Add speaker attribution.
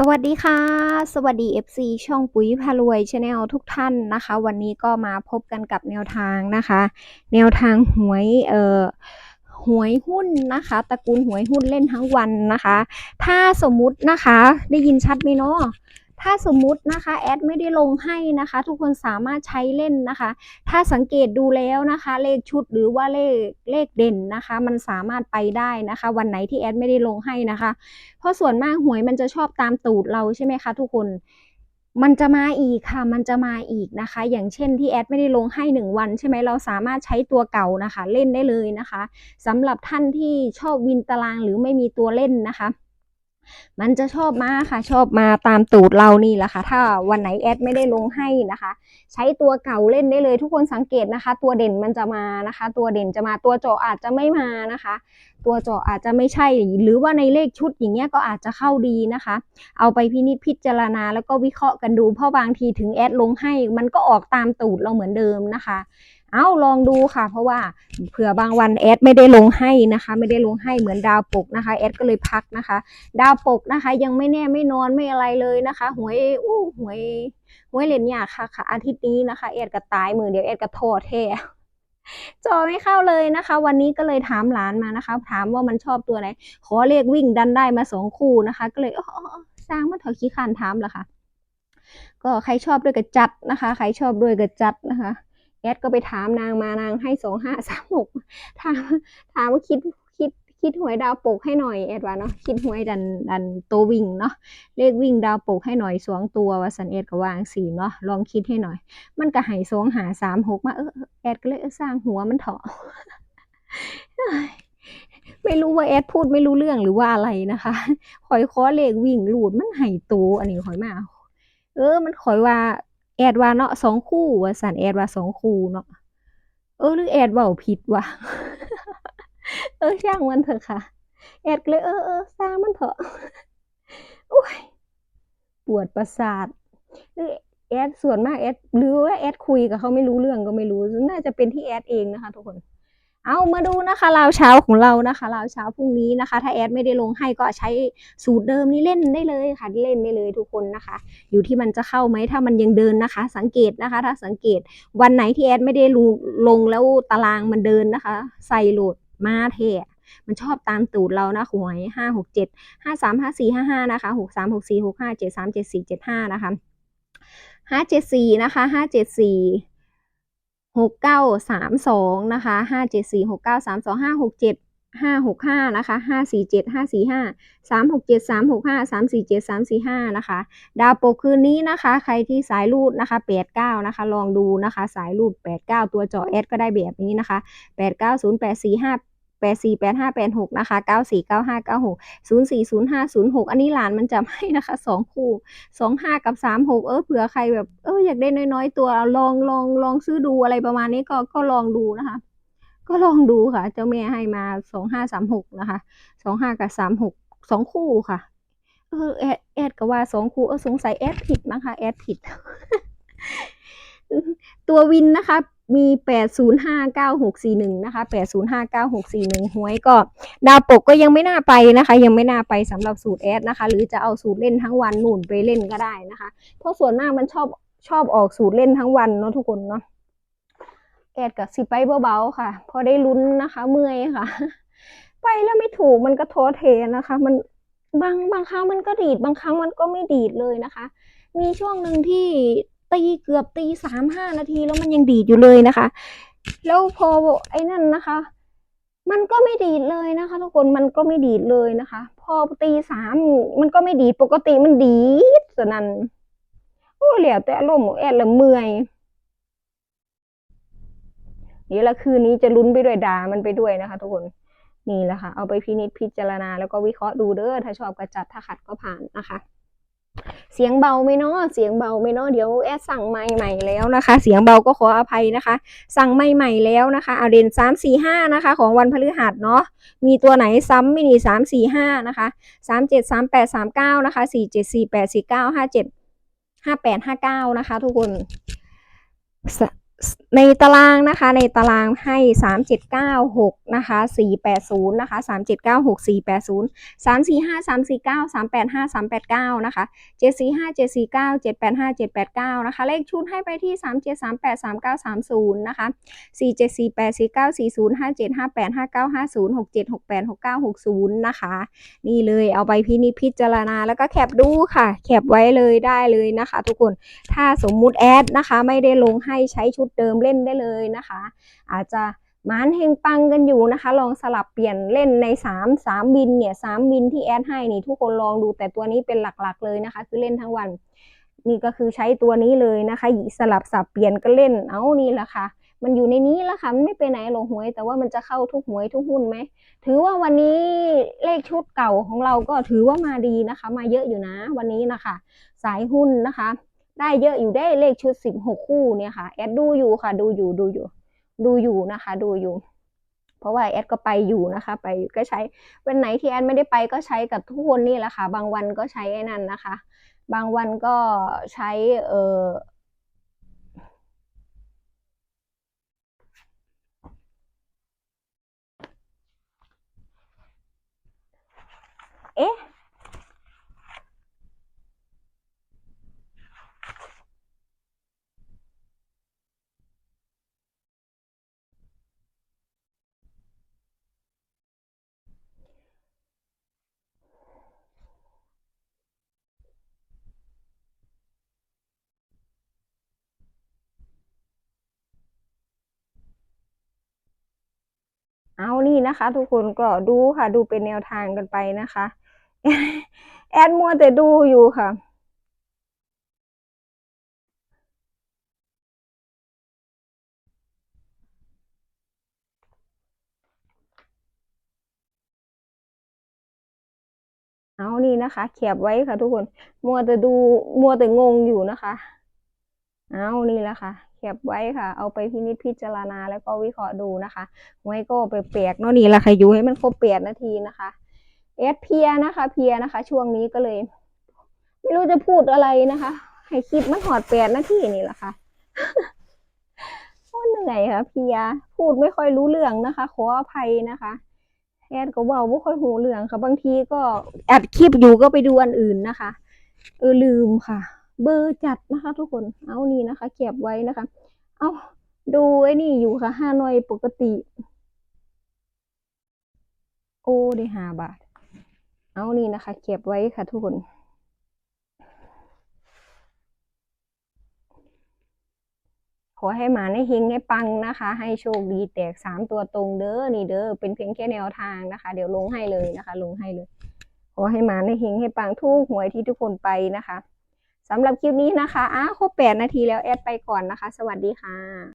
Speaker 1: สวัสดีค่ะ สวัสดี FC ช่องปุ๋ยพารวยชาแนลทุกท่านนะคะ วันนี้ก็มาพบกันกับแนวทางนะคะ แนวทางหวยเอ่อหวยหุ้นนะคะ ตระกูลหวยหุ้นเล่นทั้งวันนะคะ ถ้าสมมุตินะคะได้ยินชัดไหมเนาะ ถ้าสมมุตินะคะแอดไม่ได้ลงให้นะคะ ทุกคนสามารถใช้เล่นนะคะ ถ้าสังเกตดูแล้วนะคะ เลขชุดหรือว่าเลขเลขเด่นนะคะ มันสามารถไปได้นะคะ วันไหนที่แอดไม่ได้ลงให้นะคะ เพราะส่วนมากหวยมันจะชอบตามตูดเราใช่ไหมคะทุกคนมันจะมาอีกค่ะ มันจะมาอีกนะคะ อย่างเช่นที่แอดไม่ได้ลงให้หนึ่งวันใช่ไหม เราสามารถใช้ตัวเก่านะคะ เล่นได้เลยนะคะสำหรับท่านที่ชอบวินตารางหรือไม่มีตัวเล่นนะคะ มันจะชอบมาค่ะชอบมาตามตูดเรานี่แหละค่ะ ถ้าวันไหนแอดไม่ได้ลงให้นะคะ ใช้ตัวเก่าเล่นได้เลยทุกคนสังเกตนะคะ ตัวเด่นมันจะมานะคะ ตัวเด่นจะมาตัวเจาะอาจจะไม่มานะคะ ตัวเจาะอาจจะไม่ใช่ หรือว่าในเลขชุดอย่างเงี้ยก็อาจจะเข้าดีนะคะ เอาไปพินิจพิจารณาแล้วก็วิเคราะห์กันดูเพราะบางทีถึงแอดลงให้ มันก็ออกตามตูดเราเหมือนเดิมนะคะ เอาลองดูค่ะ เพราะว่าเผื่อบางวันแอดไม่ได้ลงให้นะคะ ไม่ได้ลงให้เหมือนดาวปกนะคะแอดก็เลยพักนะคะ ดาวปกนะคะ ยังไม่แน่ไม่นอนไม่อะไรเลยนะคะหวยอู้หวยหวยเหรียญยากค่ะค่ะ อาทิตย์นี้นะคะแอดก็ตายมือเดียวแอดก็โทษแท้จอไม่เข้าเลยนะคะ วันนี้ก็เลยถามหลานมานะคะ ถามว่ามันชอบตัวไหนขอเลขวิ่งดันได้มาสองคู่นะคะ ก็เลยอ๋อสร้างมาเถอะขี้คานถามเหรอคะก็ใครชอบด้วยก็จัดนะคะ ใครชอบด้วยก็จัดนะคะ แอดก็ไปถามนางมานางให้สองห้าสามหกถามถามว่าคิดคิดคิดหวยดาวปกให้หน่อยแอดว่าเนาะคิดหวยดันดันตัววิ่งเนาะเลขวิ่งดาวปกให้หน่อยสองตัวว่าสันแอดก็วางสี่เนาะลองคิดให้หน่อย มันก็ใหายสองหาสามหกมาเออแอดก็เลยสร้างหัวมันเถอะไม่รู้ว่าแอดพูดไม่รู้เรื่องหรือว่าอะไรนะคะคอยคอเลขวิ่งหลุดมันหายตัวอันนี้คอยมาเออ มันคอยว่า แอดว่าเนาะสองคู่ว่าสันแอดว่าสองคู่เนาะเออหรือแอดเว้าผิดวะเออช่างมันเถอะค่ะ แอดเลยเออเออสร้างมันเถอะโอ้ยปวดประสาทหรือแอดส่วนมากแอดหรือว่าแอดคุยกับเขาไม่รู้เรื่องก็ไม่รู้ น่าจะเป็นที่แอดเองนะคะทุกคน เอามาดูนะคะราวเช้าของเรานะคะราวเช้าพรุ่งนี้นะคะ ถ้าแอดไม่ได้ลงให้ก็ใช้สูตรเดิมนี้เล่นได้เลยค่ะเล่นได้เลยทุกคนนะคะ อยู่ที่มันจะเข้าไหมถ้ามันยังเดินนะคะ สังเกตนะคะ ถ้าสังเกตวันไหนที่แอดไม่ได้ลงแล้วตารางมันเดินนะคะ ใส่โหลดมาเทะมันชอบตามตูดเรานะหวยห้าหกเจ็ดห้าสามห้าสี่ห้าห้านะคะหกสามหกสี่หกห้าเจ็ดสามเจ็ดสี่เจ็ดห้านะคะห้าเจ็ดสี่นะคะห้าเจ็ดสี่ หกเก้าสามสองนะคะห้าเจ็ดสี่หกเก้าสามสองห้าหกเจ็ดห้าหกห้านะคะห้าสี่เจ็ดห้าสี่ห้าสามหกเจ็ดสามหกห้าสามสี่เจ็ดสามสี่ห้านะคะ ดาวปกคืนนี้นะคะ ใครที่สายรูดนะคะแปดเก้านะคะ ลองดูนะคะ สายรูดแปดเก้าตัวจอแอดก็ได้แบบนี้นะคะแปดเก้าศูนย์แปดสี่แปดห้าแปดหกนะคะเก้าสี่เก้าห้าเก้าหกศูนย์สี่ศูนย์ห้าศูนย์หกอันนี้หลานมันจะให้นะคะสองคู่สองห้ากับสามหกเออเผื่อใครแบบเอออยากได้น้อยๆ ตัวลองลองลองซื้อดูอะไรประมาณนี้ก็ก็ลองดูนะคะ ก็ลองดูค่ะ เจ้าแม่ให้มาสองห้าสามหกนะคะสองห้ากับสามหกสองคู่ค่ะเออแอดแอดก็ว่าสองคู่เออสงสัยแอดผิดนะคะแอดผิด ตัววินนะคะ มีแปดศูนย์ห้าเก้าหกสี่หนึ่งนะคะแปดศูนย์ห้าเก้าหกสี่หนึ่งหวยก็ ดาวปกก็ยังไม่น่าไปนะคะ ยังไม่น่าไปสำหรับสูตรแอดนะคะ หรือจะเอาสูตรเล่นทั้งวันหนุนไปเล่นก็ได้นะคะ เพราะส่วนมากมันชอบชอบออกสูตรเล่นทั้งวันเนาะทุกคนเนาะ แอดกับสิไปเบาๆค่ะ พอได้ลุ้นนะคะ เมื่อยค่ะ ไปแล้วไม่ถูกมันก็โทษเทนะคะ มันบางบางครั้งมันก็ดีด บางครั้งมันก็ไม่ดีดเลยนะคะ มีช่วงหนึ่งที่ ตีเกือบตีสามห้านาทีแล้วมันยังดีดอยู่เลยนะคะ แล้วพอไอ้นั่นนะคะ มันก็ไม่ดีดเลยนะคะ ทุกคนมันก็ไม่ดีดเลยนะคะ พอตีสามมันก็ไม่ดีดปกติมันดีดสนั่นโอ้เหลียวแต่อารมณ์แอดละเมื่อยนี่ละคืนนี้จะลุ้นไปด้วยด่ามันไปด้วยนะคะ ทุกคนนี่แหละค่ะ เอาไปพินิจพิจารณาแล้วก็วิเคราะห์ดูเด้อถ้าชอบก็จัดถ้าขัดก็ผ่านนะคะ เสียงเบาไหมเนาะเสียงเบาไหมเนาะเดี๋ยวแอดสั่งไม้ใหม่แล้วนะคะ เสียงเบาก็ขออภัยนะคะ สั่งไม้ใหม่แล้วนะคะเอาเด่นสามสี่ห้านะคะ ของวันพฤหัสเนาะมีตัวไหนซ้ำไม่มีสามสี่ห้านะคะสามเจ็ดสามแปดสามเก้านะคะสี่เจ็ดสี่แปดสี่เก้าห้าเจ็ดห้าแปดห้าเก้านะคะ ทุกคน ในตารางนะคะ ในตารางให้ 3796 นะคะ 480 นะคะ 3796 480 345 349 385 389 นะคะ 745 749 785 789 นะคะ เลขชุดให้ไปที่ 3738 3930 นะคะ 4748 4940 57 58 59 50 67 68 69 60 นะคะ นี่เลยเอาไปพินิจพิจารณาแล้วก็แคปดูค่ะ แคปไว้เลยได้เลยนะคะ ทุกคน ถ้าสมมุติแอดนะคะ ไม่ได้ลงให้ใช้ชุดเดิมเล่นได้เลยนะคะ อาจจะมานเฮงปังกันอยู่นะคะ ลองสลับเปลี่ยนเล่นใน 3 3 บินเนี่ย3บินที่แอดให้นี่ทุกคนลองดูแต่ตัวนี้เป็นหลักๆ เลยนะคะ คือเล่นทั้งวัน นี่ก็คือใช้ตัวนี้เลยนะคะสลับสับเปลี่ยนก็เล่นเอานี่แหละค่ะมันอยู่ในนี้แล้วค่ะมันไม่ไปไหนหรอกหวย แต่ว่ามันจะเข้าทุกหวยทุกหุ้นไหม ถือว่าวันนี้เลขชุดเก่าของเราก็ถือว่ามาดีนะคะ มาเยอะอยู่นะวันนี้นะคะ สายหุ้นนะคะ ได้เยอะอยู่ได้เลขชุดสิบหกคู่เนี่ยค่ะ แอดดูอยู่ค่ะ ดูอยู่ดูอยู่ ดูอยู่นะคะ ดูอยู่ เพราะว่าแอดก็ไปอยู่นะคะ ไปอยู่ก็ใช้วันไหนที่แอดไม่ได้ไปก็ใช้กับทุกคนนี่แหละค่ะ บางวันก็ใช้ไอ้นั่นนะคะ บางวันก็ใช้เออ นี่นะคะ ทุกคนก็ดูค่ะ ดูเป็นแนวทางกันไปนะคะ แอดมัวแต่ดูอยู่ค่ะเอานี่นะคะแคบไว้ค่ะทุกคน มัวแต่ดู มัวแต่งงอยู่นะคะ เอานี่แหละค่ะ แคบไว้ค่ะ เอาไปพินิจพิจารณาแล้วก็วิเคราะห์ดูนะคะหวยก็ไปเปียกเนาะนี่แหละค่ะอยู่ให้มันครบเปียกนาทีนะคะเอสเพียนะคะ เพียนะคะ ช่วงนี้ก็เลย ไม่รู้จะพูดอะไรนะคะ ให้คลิปมันหอดแปดนาทีนี่แหละค่ะโอ้เหนื่อยค่ะเพียพูดไม่ค่อยรู้เรื่องนะคะ ขออภัยนะคะแอดก็เว่าไม่ค่อยหูเรื่องค่ะ บางทีก็อัดคลิปอยู่ก็ไปดูอันอื่นนะคะ เออลืมค่ะ เบอร์จัดนะคะ ทุกคนเอานี่นะคะเก็บไว้นะคะ เอาดูไอ้นี่อยู่ค่ะห้าหน่วยปกติ โอ้ได้ห้าบาท เอานี่นะคะเก็บไว้ค่ะ ทุกคนขอให้หมาในเฮงให้ปังนะคะ ให้โชคดีแตกสามตัวตรงเด้อนี่เด้อเป็นเพียงแค่แนวทางนะคะ เดี๋ยวลงให้เลยนะคะ ลงให้เลย ขอให้หมาในเฮงให้ปังทุกหวยที่ทุกคนไปนะคะ สำหรับคลิปนี้นะคะอ้าครบแปดนาทีแล้วแอดไปก่อนนะคะ สวัสดีค่ะ